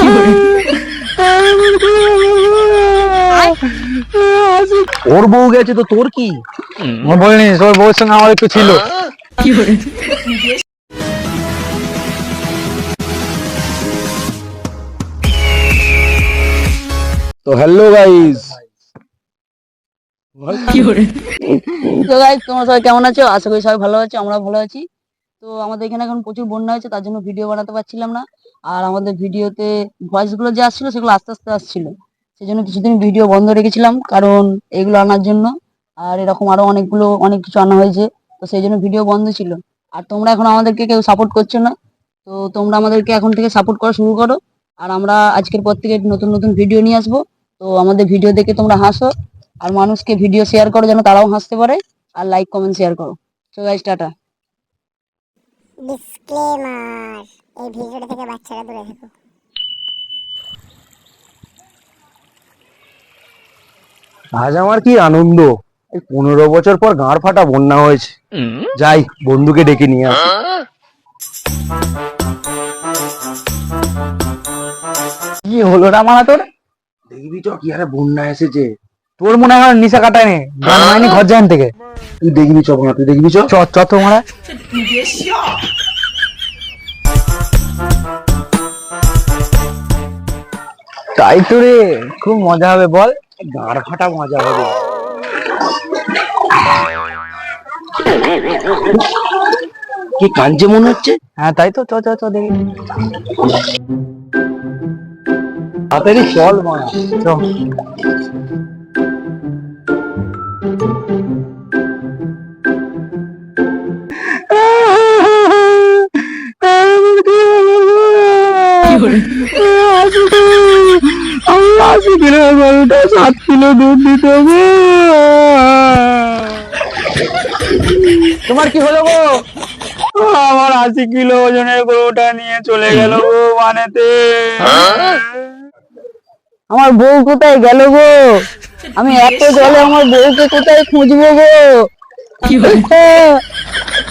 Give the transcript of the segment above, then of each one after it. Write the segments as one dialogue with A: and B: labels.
A: ওর বউ গেছে তো তোর কি?
B: বলিনি তোর বউর সঙ্গে আমার একটু ছিল।
A: তো হ্যালো গাইস।
C: তো গাইজ তোমরা সবাই কেমন আছো? আশা করি সবাই ভালো আছো আমরা ভালো আছি। তো আমাদের এখানে এখন প্রচুর বন্যা হয়েছে, তার জন্য ভিডিও বানাতে পারছিলাম না। আর আমাদের ভিডিওতে ভয়েসগুলো যে আসছিল সেগুলো আস্তে আস্তে আসছিল। সেই জন্য কিছুদিন ভিডিও বন্ধ রেখেছিলাম, কারণ এগুলো আনার জন্য। আর এরকম আরও অনেকগুলো, অনেক কিছু আনা হয়েছে, তো সেই জন্য ভিডিও বন্ধ ছিল। আর তোমরা এখন আমাদেরকে কেউ সাপোর্ট করছ না, তো তোমরা আমাদেরকে এখন থেকে সাপোর্ট করা শুরু করো। আর আমরা আজকের পর থেকে নতুন নতুন ভিডিও নিয়ে আসব। তো আমাদের ভিডিও দেখে তোমরা হাসো। আর মানুষকে ভিডিও শেয়ার করো, যেন তারাও হাসতে পারে। আর লাইক কমেন্ট শেয়ার করো। So guys tata.
D: ডিসক্লেমার এই ভিডিওটা থেকে বাচ্চারা দূরে থেকো।
A: আজ আমার কি আনন্দ? এই পনেরো বছর পর গাঁড় ফাটা বন্যা হয়েছে। যাই বন্ধুকে ডেকে নিয়ে আসি।
B: কি হলো রা মানা তোর?
A: দেখবি তো কি আরে বন্যা এসেছে।
B: তোর মনে হয় নিশা কাটায়নি? গান মাইনি ঘর যান থেকে।
A: তুই দেখবি চ না তুই দেখবি চ
B: চ চ তো মারা তাই তো রে খুব মজা হবে বল।
A: গাঁড় ফাটা মজা হবে। কি কাঞ্চে মনে হচ্ছে?
B: হ্যাঁ তাই তো চ চ চ দেখি।
A: তাড়াতাড়ি চল মারা
B: চ।
A: কিলো গরুটা সাত কিলো দুধ দিতে হবে।
B: তোমার কি হলো গো?
A: আমার আশি কিলো ওজনের গরুটা নিয়ে চলে গেল গো মানেতে
C: আমার বউ কোথায় গেল গো? আমি এত জলে আমার বউকে কোথায় খুঁজবো গো?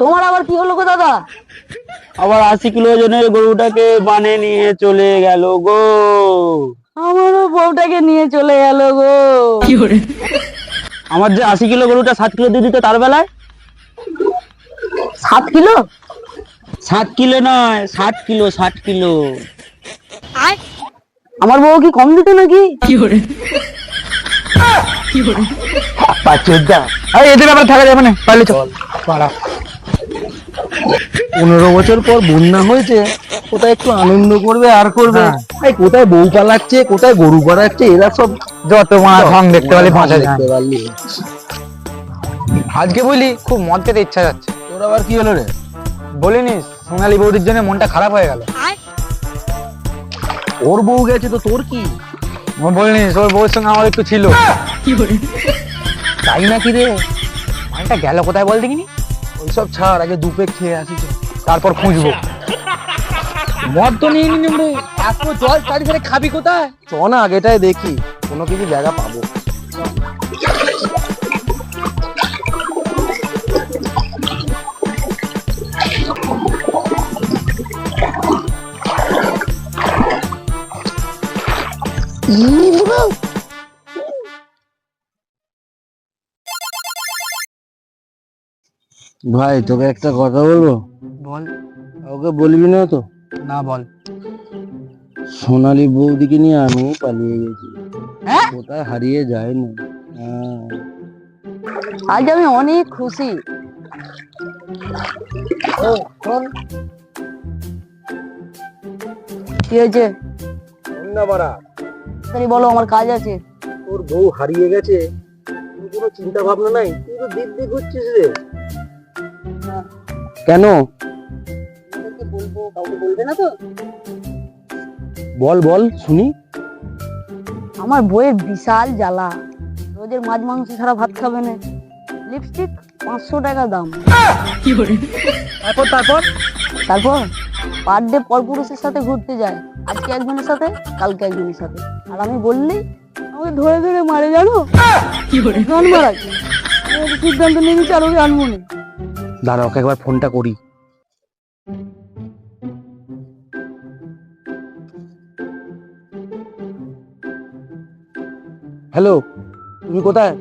C: তোমার আবার কি হলো গো দাদা?
A: আবার আশি কিলো ওজনের গরুটাকে বানে নিয়ে চলে গেল গো।
C: আমারও বউটাকে নিয়ে চলে গেল গো। কি করে?
A: আমার যে আশি কিলো গরুটা সাত কিলো দিয়ে দিত তার বেলায়?
C: সাত কিলো?
A: সাত কিলো নয় ষাট কিলো ষাট কিলো।
C: আমার বউ কি কম দিত নাকি?
A: পাচুদা
B: এদের আবার থাকা যাবে না পারলে চল। পাড়া।
A: পনেরো বছর পর বন্যা হয়েছে কোথায় একটু আনন্দ করবে আর করবে?
B: হ্যাঁ।
A: কোথায় বউ পালাচ্ছে কোথায় গরু পালাচ্ছে এরা সব
B: যত ঢং দেখতে পারলি পাঁচা
A: দেখতে পারলি।
B: আজকে বলি খুব মদ খেতে ইচ্ছা যাচ্ছে।
A: তোর আবার কি হলো রে?
B: বলিনি সোনালী বৌদির জন্য মনটা খারাপ হয়ে গেল।
A: ওর বউ গেছে তো তোর কি?
B: বলিনি তোর বউর সঙ্গে আমার একটু ছিল।
A: তাই নাকি রে?
B: মানটা গেল কোথায় বল দেখিনি?
A: ওইসব ছাড় আগে দুপে খেয়ে আসি
B: তারপর খুঁজবো।
A: মদ তো নিয়ে নিন রে। এত জল চারি ধারে খাবি কোথায়? চ না আগেটাই দেখি। কোনো কিছু জায়গা পাবো। ভাই তোকে একটা কথা বলব?
B: বল।
A: কাউকে বলবি না তো?
B: না বল।
A: সোনালী বৌদিকে নিয়ে আমি পালিয়ে গেছি।
C: হ্যাঁ?
A: কোথায় হারিয়ে যায়নি? হ্যাঁ।
C: আজ আমি অনেক খুশি। কি হয়েছে? তাড়াতাড়ি বলো আমার কাজ আছে।
A: তোর বউ হারিয়ে গেছে তুই কোনো চিন্তা ভাবনা নাই তুই তো দিব্যি ঘুরছিস রে। কেন?
C: বলব কাউকে বলবে না তো?
A: বল বল শুনি।
C: আমার বইয়ের বিশাল জ্বালা। রোজের মাছ মাংস ছাড়া ভাত খাবে না। লিপস্টিক পাঁচশো টাকা দাম।
B: তারপর তারপর?
C: তারপর? পার ডে পরপুরুষের সাথে ঘুরতে যায়। আজকে একজনের সাথে কালকে একজনের সাথে। আর আমি বললি আমাকে ধরে ধরে মারে জানো? গান মারা কি? সিদ্ধান্ত নিয়ে নিচ্ছি আর ওকে আনব না।
A: দাঁড়া ওকে একবার ফোনটা করি। হ্যালো তুমি কোথায়?